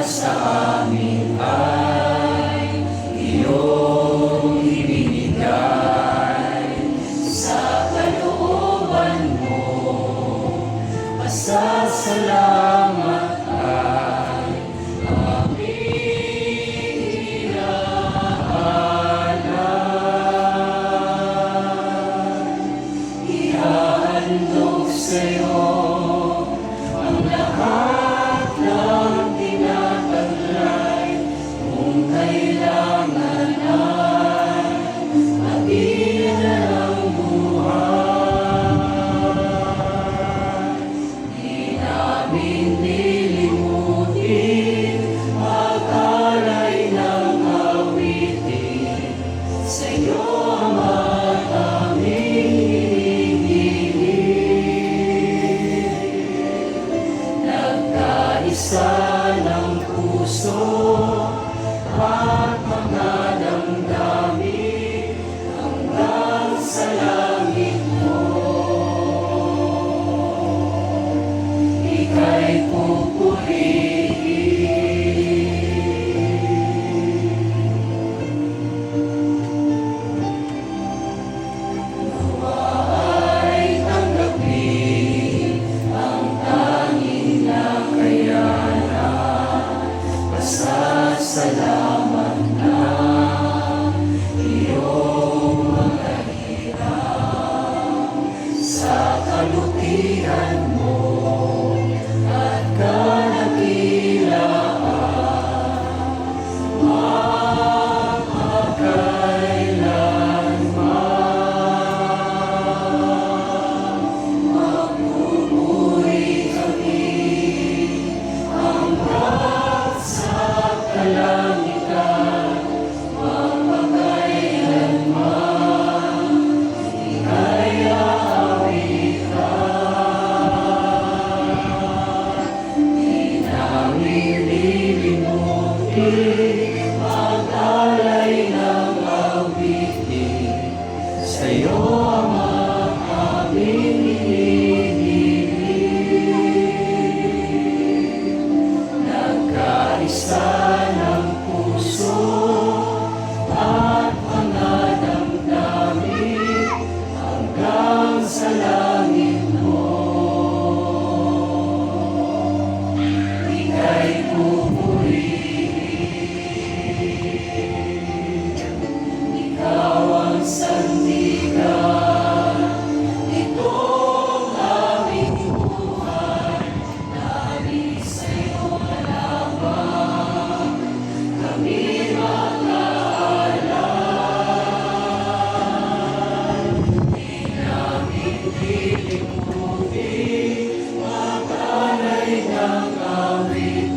sa amin ay iyong ibinigay sa kalooban mo. Pasasalamat isa ng puso at mga damdamin. You. King of glory.